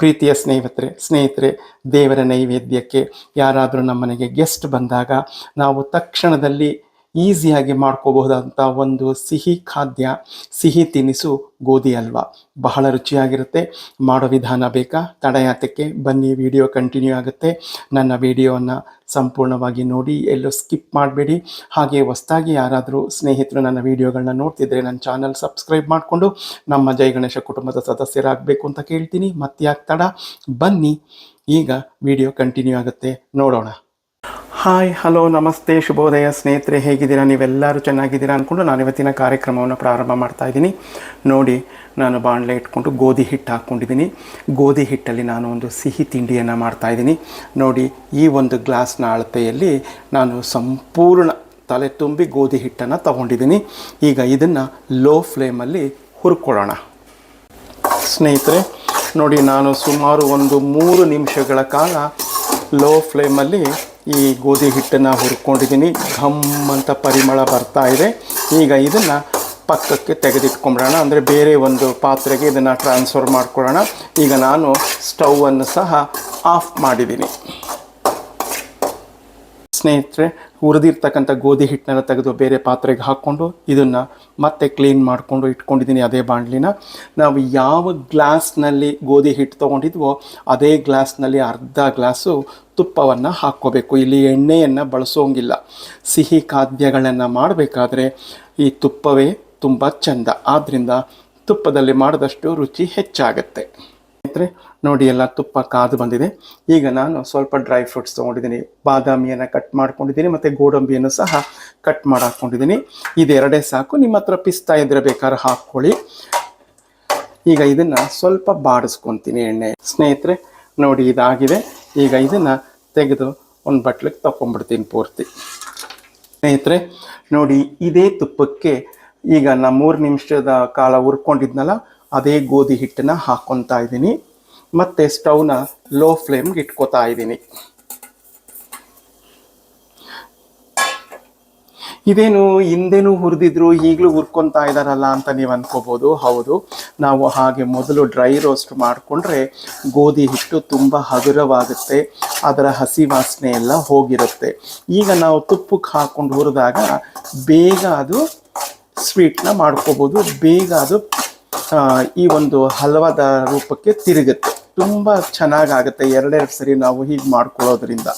ಪ್ರೀತಿಯ ಸ್ನೇಹಿತರೆ ಸ್ನೇಹಿತರೆ ದೇವರ ನೈವೇದ್ಯಕ್ಕೆ ಯಾರಾದರೂ ನಮ್ಮನೆಗೆ ಗೆಸ್ಟ್ ಬಂದಾಗ ನಾವು ತಕ್ಷಣದಲ್ಲಿ ಈಸಿಯಾಗಿ ಮಾಡ್ಕೋಬಹುದಂಥ ಒಂದು ಸಿಹಿ ಖಾದ್ಯ, ಸಿಹಿ ತಿನಿಸು ಗೋಧಿ ಅಲ್ವ? ಬಹಳ ರುಚಿಯಾಗಿರುತ್ತೆ. ಮಾಡೋ ವಿಧಾನ ಬೇಕಾ? ತಡೆಯಾತಕ್ಕೆ ಬನ್ನಿ, ವಿಡಿಯೋ ಕಂಟಿನ್ಯೂ ಆಗುತ್ತೆ. ನನ್ನ ವಿಡಿಯೋವನ್ನು ಸಂಪೂರ್ಣವಾಗಿ ನೋಡಿ, ಎಲ್ಲೂ ಸ್ಕಿಪ್ ಮಾಡಬೇಡಿ. ಹಾಗೆ ಹೊಸ್ದಾಗಿ ಯಾರಾದರೂ ಸ್ನೇಹಿತರು ನನ್ನ ವಿಡಿಯೋಗಳನ್ನ ನೋಡ್ತಿದ್ರೆ ನನ್ನ ಚಾನಲ್ ಸಬ್ಸ್ಕ್ರೈಬ್ ಮಾಡಿಕೊಂಡು ನಮ್ಮ ಜೈ ಗಣೇಶ ಕುಟುಂಬದ ಸದಸ್ಯರಾಗಬೇಕು ಅಂತ ಕೇಳ್ತೀನಿ. ಮತ್ತೆ ತಡ. ಬನ್ನಿ, ಈಗ ವಿಡಿಯೋ ಕಂಟಿನ್ಯೂ ಆಗುತ್ತೆ. ನೋಡೋಣ. ಹಾಯ್, ಹಲೋ, ನಮಸ್ತೆ, ಶುಭೋದಯ ಸ್ನೇಹಿತರೆ, ಹೇಗಿದ್ದೀರಾ? ನೀವೆಲ್ಲರೂ ಚೆನ್ನಾಗಿದ್ದೀರಾ ಅಂದ್ಕೊಂಡು ನಾನು ಇವತ್ತಿನ ಕಾರ್ಯಕ್ರಮವನ್ನು ಪ್ರಾರಂಭ ಮಾಡ್ತಾ ಇದ್ದೀನಿ. ನೋಡಿ, ನಾನು ಬಾಣಲೆ ಇಟ್ಕೊಂಡು ಗೋಧಿ ಹಿಟ್ಟು ಹಾಕ್ಕೊಂಡಿದ್ದೀನಿ. ಗೋಧಿ ಹಿಟ್ಟಲ್ಲಿ ನಾನು ಒಂದು ಸಿಹಿ ತಿಂಡಿಯನ್ನು ಮಾಡ್ತಾ ಇದ್ದೀನಿ. ನೋಡಿ, ಈ ಒಂದು ಗ್ಲಾಸ್ನ ಅಳತೆಯಲ್ಲಿ ನಾನು ಸಂಪೂರ್ಣ ತಲೆ ತುಂಬಿ ಗೋಧಿ ಹಿಟ್ಟನ್ನು ತಗೊಂಡಿದ್ದೀನಿ. ಈಗ ಇದನ್ನು ಲೋ ಫ್ಲೇಮಲ್ಲಿ ಹುರ್ಕೊಳ್ಳೋಣ. ಸ್ನೇಹಿತರೆ, ನೋಡಿ, ನಾನು ಸುಮಾರು ಒಂದು ಮೂರು ನಿಮಿಷಗಳ ಕಾಲ ಲೋ ಫ್ಲೇಮಲ್ಲಿ ಈ ಗೋಧಿ ಹಿಟ್ಟನ್ನು ಹುರ್ಕೊಂಡಿದ್ದೀನಿ. ಘಮ್ ಅಂತ ಪರಿಮಳ ಬರ್ತಾ ಇದೆ. ಈಗ ಇದನ್ನು ಪಕ್ಕಕ್ಕೆ ತೆಗೆದಿಟ್ಕೊಂಬಿಡೋಣ. ಅಂದರೆ ಬೇರೆ ಒಂದು ಪಾತ್ರೆಗೆ ಇದನ್ನು ಟ್ರಾನ್ಸ್ಫರ್ ಮಾಡ್ಕೊಳ್ಳೋಣ. ಈಗ ನಾನು ಸ್ಟವನ್ನು ಸಹ ಆಫ್ ಮಾಡಿದ್ದೀನಿ. ಸ್ನೇಹಿತರೆ, ಹುರಿದಿರ್ತಕ್ಕಂಥ ಗೋಧಿ ಹಿಟ್ಟನ್ನೆಲ್ಲ ತೆಗೆದು ಬೇರೆ ಪಾತ್ರೆಗೆ ಹಾಕ್ಕೊಂಡು ಇದನ್ನು ಮತ್ತೆ ಕ್ಲೀನ್ ಮಾಡಿಕೊಂಡು ಇಟ್ಕೊಂಡಿದ್ದೀನಿ ಅದೇ ಬಾಣಲಿನ. ನಾವು ಯಾವ ಗ್ಲಾಸ್ನಲ್ಲಿ ಗೋಧಿ ಹಿಟ್ಟು ತೊಗೊಂಡಿದ್ವೋ ಅದೇ ಗ್ಲಾಸ್ನಲ್ಲಿ ಅರ್ಧ ಗ್ಲಾಸು ತುಪ್ಪವನ್ನು ಹಾಕ್ಕೋಬೇಕು. ಇಲ್ಲಿ ಎಣ್ಣೆಯನ್ನು ಬಳಸೋಂಗಿಲ್ಲ. ಸಿಹಿ ಖಾದ್ಯಗಳನ್ನು ಮಾಡಬೇಕಾದ್ರೆ ಈ ತುಪ್ಪವೇ ತುಂಬ ಚೆಂದ. ಆದ್ದರಿಂದ ತುಪ್ಪದಲ್ಲಿ ಮಾಡಿದಷ್ಟು ರುಚಿ ಹೆಚ್ಚಾಗತ್ತೆ. ಸ್ನೇಹಿತರೆ, ನೋಡಿ ಎಲ್ಲ ತುಪ್ಪ ಕಾದು ಬಂದಿದೆ. ಈಗ ನಾನು ಸ್ವಲ್ಪ ಡ್ರೈ ಫ್ರೂಟ್ಸ್ ತೊಗೊಂಡಿದ್ದೀನಿ. ಬಾದಾಮಿಯನ್ನು ಕಟ್ ಮಾಡ್ಕೊಂಡಿದ್ದೀನಿ ಮತ್ತು ಗೋಡಂಬಿಯನ್ನು ಸಹ ಕಟ್ ಮಾಡಿ ಹಾಕ್ಕೊಂಡಿದ್ದೀನಿ ಇದೆರಡೇ ಸಾಕು. ನಿಮ್ಮ ಹತ್ರ ಪಿಸ್ತಾ ಇದ್ರೆ ಬೇಕಾದ್ರೆ ಹಾಕ್ಕೊಳ್ಳಿ. ಈಗ ಇದನ್ನು ಸ್ವಲ್ಪ ಬಾಡಿಸ್ಕೊತೀನಿ ಎಣ್ಣೆ. ಸ್ನೇಹಿತರೆ, ನೋಡಿ ಇದಾಗಿದೆ. ಈಗ ಇದನ್ನು ತೆಗೆದು ಒಂದು ಬಟ್ಲಿಗೆ ತಗೊಂಡ್ಬಿಡ್ತೀನಿ ಪೂರ್ತಿ. ಸ್ನೇಹಿತರೆ, ನೋಡಿ ಇದೇ ತುಪ್ಪಕ್ಕೆ ಈಗ ನಾ ಮೂರು ನಿಮಿಷದ ಕಾಲ ಹುರ್ಕೊಂಡಿದ್ನಲ್ಲ ಅದೇ ಗೋಧಿ ಹಿಟ್ಟನ್ನ ಹಾಕ್ಕೊತಾ ಇದ್ದೀನಿ. ಮತ್ತು ಸ್ಟವ್ನ ಲೋ ಫ್ಲೇಮ್ಗೆ ಇಟ್ಕೋತಾ ಇದ್ದೀನಿ. ಇದೇನು ಹಿಂದೆನೂ ಹುರಿದಿದ್ರು ಈಗಲೂ ಹುರ್ಕೊತಾ ಇದ್ದಾರಲ್ಲ ಅಂತ ನೀವು ಅನ್ಕೋಬೋದು. ಹೌದು. ನಾವು ಹಾಗೆ ಮೊದಲು ಡ್ರೈ ರೋಸ್ಟ್ ಮಾಡಿಕೊಂಡ್ರೆ ಗೋಧಿ ಹಿಟ್ಟು ತುಂಬ ಹಗುರವಾಗುತ್ತೆ. ಅದರ ಹಸಿ ವಾಸನೆ ಎಲ್ಲ ಹೋಗಿರುತ್ತೆ. ಈಗ ನಾವು ತುಪ್ಪಕ್ಕೆ ಹಾಕ್ಕೊಂಡು ಹುರಿದಾಗ ಬೇಗ ಅದು ಸ್ವೀಟ್ನ ಮಾಡ್ಕೋಬೋದು. ಬೇಗ ಅದು ಈ ಒಂದು ಹಲವಾದ ರೂಪಕ್ಕೆ ತಿರುಗುತ್ತೆ. ತುಂಬ ಚೆನ್ನಾಗಾಗುತ್ತೆ. ಎರಡೆರಡು ಸರಿ ನಾವು ಹೀಗೆ ಮಾಡ್ಕೊಳ್ಳೋದ್ರಿಂದ.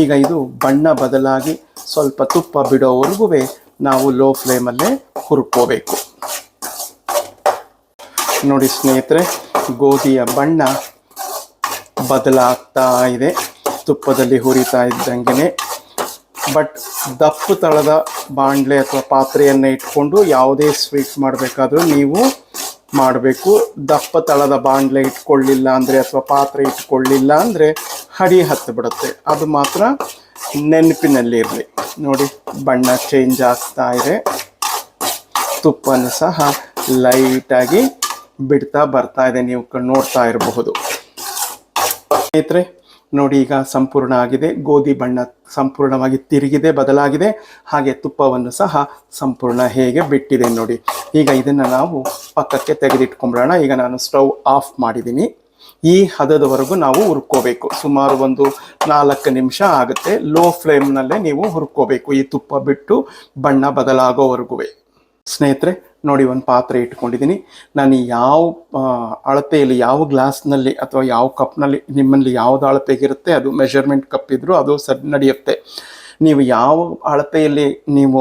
ಈಗ ಇದು ಬಣ್ಣ ಬದಲಾಗಿ ಸ್ವಲ್ಪ ತುಪ್ಪ ಬಿಡೋವರೆಗೂ ನಾವು ಲೋ ಫ್ಲೇಮಲ್ಲೇ ಹುರ್ಕೋಬೇಕು. ನೋಡಿ ಸ್ನೇಹಿತರೆ, ಗೋಧಿಯ ಬಣ್ಣ ಬದಲಾಗ್ತಾ ಇದೆ. ತುಪ್ಪದಲ್ಲಿ ಹುರಿತಾ ಇದ್ದಂಗೆ ಬಟ್ ದಪ್ಪು ತಳದ ಬಾಣಲೆ ಅಥವಾ ಪಾತ್ರೆಯನ್ನು ಇಟ್ಕೊಂಡು ಯಾವುದೇ ಸ್ವೀಟ್ ಮಾಡಬೇಕಾದ್ರೂ ನೀವು ಮಾಡಬೇಕು. ದಪ್ಪ ತಳದ ಬಾಣಲೆ ಇಟ್ಕೊಳ್ಳಿಲ್ಲ ಅಂದರೆ ಅಥವಾ ಪಾತ್ರೆ ಇಟ್ಕೊಳ್ಳಿಲ್ಲ ಅಂದರೆ ಹಡಿ ಹತ್ತು ಬಿಡುತ್ತೆ ಅದು ಮಾತ್ರ ನೆನಪಿನಲ್ಲಿರಲಿ ನೋಡಿ, ಬಣ್ಣ ಚೇಂಜ್ ಆಗ್ತಾ ಇದೆ. ತುಪ್ಪನ ಸಹ ಲೈಟಾಗಿ ಬಿಡ್ತಾ ಬರ್ತಾ ಇದೆ. ನೀವು ನೋಡ್ತಾ ಇರಬಹುದು. ಸ್ನೇಹಿತರೆ ನೋಡಿ ಈಗ ಸಂಪೂರ್ಣ ಆಗಿದೆ. ಗೋಧಿ ಬಣ್ಣ ಸಂಪೂರ್ಣವಾಗಿ ತಿರುಗಿದೆ, ಬದಲಾಗಿದೆ. ಹಾಗೆ ತುಪ್ಪವನ್ನು ಸಹ ಸಂಪೂರ್ಣ ಹೇಗೆ ಬಿಟ್ಟಿದೆ ನೋಡಿ. ಈಗ ಇದನ್ನು ನಾವು ಪಕ್ಕಕ್ಕೆ ತೆಗೆದಿಟ್ಕೊಂಬಿಡೋಣ. ಈಗ ನಾನು ಸ್ಟವ್ ಆಫ್ ಮಾಡಿದ್ದೀನಿ. ಈ ಹದದವರೆಗೂ ನಾವು ಹುರ್ಕೋಬೇಕು. ಸುಮಾರು ಒಂದು ನಾಲ್ಕು ನಿಮಿಷ ಆಗುತ್ತೆ. ಲೋ ಫ್ಲೇಮ್ನಲ್ಲೇ ನೀವು ಹುರ್ಕೋಬೇಕು. ಈ ತುಪ್ಪ ಬಿಟ್ಟು ಬಣ್ಣ ಬದಲಾಗೋವರೆಗೂ ಸ್ನೇಹಿತರೆ, ನೋಡಿ ಒಂದು ಪಾತ್ರೆ ಇಟ್ಕೊಂಡಿದ್ದೀನಿ. ನಾನು ಯಾವ ಅಳತೆಯಲ್ಲಿ ಯಾವ ಗ್ಲಾಸ್ನಲ್ಲಿ ಅಥವಾ ಯಾವ ಕಪ್ನಲ್ಲಿ, ನಿಮ್ಮಲ್ಲಿ ಯಾವ್ದು ಅಳತೆಗಿರುತ್ತೆ, ಅದು ಮೆಷರ್ಮೆಂಟ್ ಕಪ್ ಇದ್ದರೂ ಅದು ಸರಿ ನಡೆಯುತ್ತೆ. ನೀವು ಯಾವ ಅಳತೆಯಲ್ಲಿ ನೀವು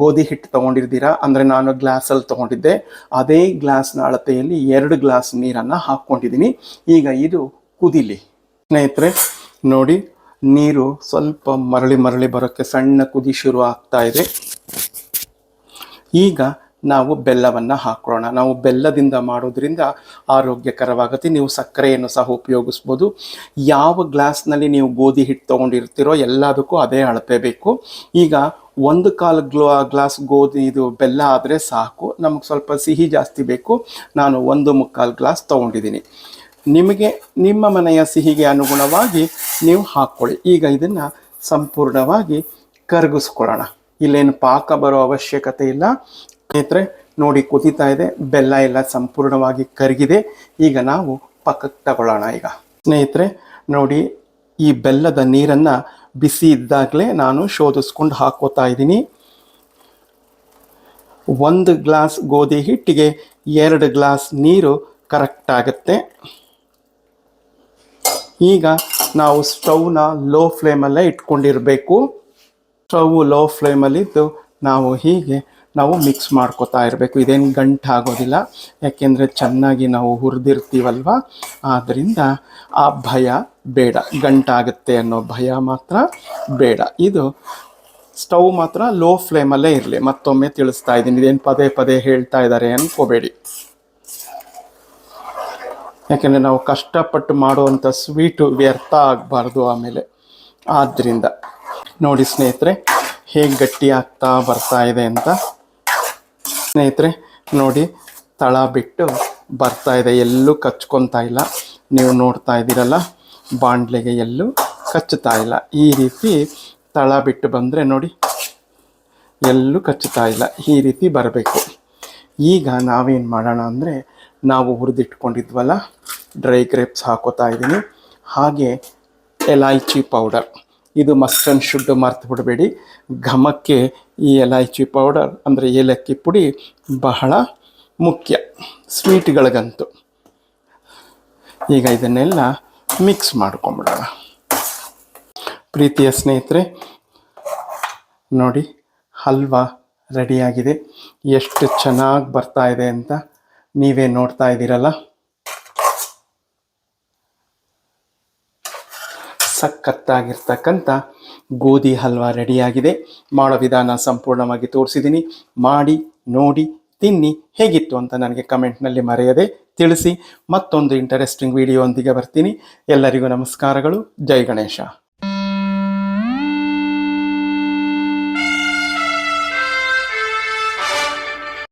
ಗೋಧಿ ಹಿಟ್ಟು ತೊಗೊಂಡಿದ್ದೀರಾ ಅಂದರೆ ನಾನು ಗ್ಲಾಸಲ್ಲಿ ತೊಗೊಂಡಿದ್ದೆ, ಅದೇ ಗ್ಲಾಸ್ನ ಅಳತೆಯಲ್ಲಿ ಎರಡು ಗ್ಲಾಸ್ ನೀರನ್ನು ಹಾಕ್ಕೊಂಡಿದ್ದೀನಿ. ಈಗ ಇದು ಕುದಿಲಿ. ಸ್ನೇಹಿತರೆ, ನೋಡಿ, ನೀರು ಸ್ವಲ್ಪ ಮರಳಿ ಮರಳಿ ಬರೋಕ್ಕೆ ಸಣ್ಣ ಕುದಿ ಶುರು ಆಗ್ತಾ ಇದೆ. ಈಗ ನಾವು ಬೆಲ್ಲವನ್ನು ಹಾಕೋಣ ನಾವು ಬೆಲ್ಲದಿಂದ ಮಾಡೋದ್ರಿಂದ ಆರೋಗ್ಯಕರವಾಗುತ್ತೆ. ನೀವು ಸಕ್ಕರೆಯನ್ನು ಸಹ ಉಪಯೋಗಿಸ್ಬೋದು. ಯಾವ ಗ್ಲಾಸ್ನಲ್ಲಿ ನೀವು ಗೋಧಿ ಹಿಟ್ಟು ತೊಗೊಂಡಿರ್ತೀರೋ ಎಲ್ಲದಕ್ಕೂ ಅದೇ ಅಳತೆ ಬೇಕು. ಈಗ ಒಂದು ಕಾಲು ಗ್ಲೋ, ಗ್ಲಾಸ್ ಗೋಧಿ, ಇದು ಬೆಲ್ಲ ಆದರೆ ಸಾಕು. ನಮಗೆ ಸ್ವಲ್ಪ ಸಿಹಿ ಜಾಸ್ತಿ ಬೇಕು. ನಾನು ಒಂದು ಮುಕ್ಕಾಲು ಗ್ಲಾಸ್ ತೊಗೊಂಡಿದ್ದೀನಿ. ನಿಮಗೆ, ನಿಮ್ಮ ಮನೆಯ ಸಿಹಿಗೆ ಅನುಗುಣವಾಗಿ ನೀವು ಹಾಕ್ಕೊಳ್ಳಿ. ಈಗ ಇದನ್ನು ಸಂಪೂರ್ಣವಾಗಿ ಕರಗಿಸ್ಕೊಳ್ಳೋಣ. ಇಲ್ಲೇನು ಪಾಕ ಬರೋ ಅವಶ್ಯಕತೆ ಇಲ್ಲ. ಸ್ನೇಹಿತರೆ, ನೋಡಿ ಕುದೀತಾ ಇದೆ. ಬೆಲ್ಲ ಎಲ್ಲ ಸಂಪೂರ್ಣವಾಗಿ ಕರಗಿದೆ. ಈಗ ನಾವು ಪಕ್ಕಕ್ಕೆ ತಗೊಳ್ಳೋಣ ಈಗ. ಸ್ನೇಹಿತರೆ, ನೋಡಿ ಈ ಬೆಲ್ಲದ ನೀರನ್ನು ಬಿಸಿ ಇದ್ದಾಗಲೇ ನಾನು ಶೋಧಿಸ್ಕೊಂಡು ಹಾಕೋತಾ ಇದ್ದೀನಿ. ಒಂದು ಗ್ಲಾಸ್ ಗೋಧಿ ಹಿಟ್ಟಿಗೆ ಎರಡು ಗ್ಲಾಸ್ ನೀರು ಕರೆಕ್ಟ್ ಆಗುತ್ತೆ. ಈಗ ನಾವು ಸ್ಟವ್ನ ಲೋ ಫ್ಲೇಮಲ್ಲೇ ಇಟ್ಕೊಂಡಿರಬೇಕು. ಸ್ಟವ್ ಲೋ ಫ್ಲೇಮಲ್ಲಿದ್ದು ನಾವು ಹೀಗೆ ನಾವು ಮಿಕ್ಸ್ ಮಾಡ್ಕೋತಾ ಇರಬೇಕು. ಇದೇನು ಗಂಟು ಆಗೋದಿಲ್ಲ. ಯಾಕೆಂದರೆ ಚೆನ್ನಾಗಿ ನಾವು ಹುರಿದಿರ್ತೀವಲ್ವ? ಆದ್ದರಿಂದ ಆ ಭಯ ಬೇಡ. ಗಂಟಾಗುತ್ತೆ ಅನ್ನೋ ಭಯ ಮಾತ್ರ ಬೇಡ. ಇದು ಸ್ಟವ್ ಮಾತ್ರ ಲೋ ಫ್ಲೇಮಲ್ಲೇ ಇರಲಿ. ಮತ್ತೊಮ್ಮೆ ತಿಳಿಸ್ತಾ ಇದ್ದೀನಿ. ಇದೇನು ಪದೇ ಪದೇ ಹೇಳ್ತಾ ಇದ್ದಾರೆ ಅನ್ಕೋಬೇಡಿ. ಯಾಕೆಂದರೆ ನಾವು ಕಷ್ಟಪಟ್ಟು ಮಾಡುವಂಥ ಸ್ವೀಟು ವ್ಯರ್ಥ ಆಗಬಾರ್ದು ಆಮೇಲೆ. ಆದ್ದರಿಂದ ನೋಡಿ ಸ್ನೇಹಿತರೆ, ಹೇಗೆ ಗಟ್ಟಿ ಆಗ್ತಾ ಬರ್ತಾ ಇದೆ ಅಂತ. ಸ್ನೇಹಿತರೆ, ನೋಡಿ, ತಳ ಬಿಟ್ಟು ಬರ್ತಾ ಇದೆ, ಎಲ್ಲೂ ಕಚ್ಕೊತಾ ಇಲ್ಲ. ನೀವು ನೋಡ್ತಾ ಇದ್ದೀರಲ್ಲ, ಬಾಂಡ್ಲೆಗೆ ಎಲ್ಲೂ ಕಚ್ಚುತ್ತಾ ಇಲ್ಲ. ಈ ರೀತಿ ತಳ ಬಿಟ್ಟು ಬಂದರೆ ನೋಡಿ, ಎಲ್ಲೂ ಕಚ್ಚುತ್ತಾ ಇಲ್ಲ. ಈ ರೀತಿ ಬರಬೇಕು. ಈಗ ನಾವೇನು ಮಾಡೋಣ ಅಂದರೆ, ನಾವು ಹುರಿದಿಟ್ಕೊಂಡಿದ್ವಲ್ಲ, ಡ್ರೈ ಗ್ರೇಪ್ಸ್ ಹಾಕೋತಾ ಇದ್ದೀನಿ. ಹಾಗೆ ಎಲೈಚಿ ಪೌಡರ್. ಇದು ಮಸ್ಟ್ ಆ್ಯಂಡ್ ಶುಡ್ ಮರ್ತು ಬಿಡಬೇಡಿ. ಘಮಕ್ಕೆ ಈ ಎಲೈಚಿ ಪೌಡರ್ ಅಂದರೆ ಏಲಕ್ಕಿ ಪುಡಿ ಬಹಳ ಮುಖ್ಯ ಸ್ವೀಟ್ಗಳಿಗಂತೂ ಈಗ ಇದನ್ನೆಲ್ಲ ಮಿಕ್ಸ್ ಮಾಡ್ಕೊಂಬಿಡೋಣ. ಪ್ರೀತಿಯ ಸ್ನೇಹಿತರೆ, ನೋಡಿ ಹಲ್ವಾ ರೆಡಿಯಾಗಿದೆ ಎಷ್ಟು ಚೆನ್ನಾಗಿ ಬರ್ತಾ ಇದೆ ಅಂತ ನೀವೇ ನೋಡ್ತಾ ಇದ್ದೀರಲ್ಲ? ಸಖತ್ತಾಗಿರ್ತಕ್ಕಂಥ ಗೋಧಿ ಹಲ್ವಾ ರೆಡಿಯಾಗಿದೆ. ಮಾಡೋ ವಿಧಾನ ಸಂಪೂರ್ಣವಾಗಿ ತೋರಿಸಿದ್ದೀನಿ. ಮಾಡಿ, ನೋಡಿ, ತಿನ್ನಿ, ಹೇಗಿತ್ತು ಅಂತ ನನಗೆ ಕಮೆಂಟ್ನಲ್ಲಿ ಮರೆಯದೆ ತಿಳಿಸಿ. ಮತ್ತೊಂದು ಇಂಟರೆಸ್ಟಿಂಗ್ ವಿಡಿಯೋ ಒಂದಿಗೆ ಬರ್ತೀನಿ. ಎಲ್ಲರಿಗೂ ನಮಸ್ಕಾರಗಳು. ಜೈ ಗಣೇಶ.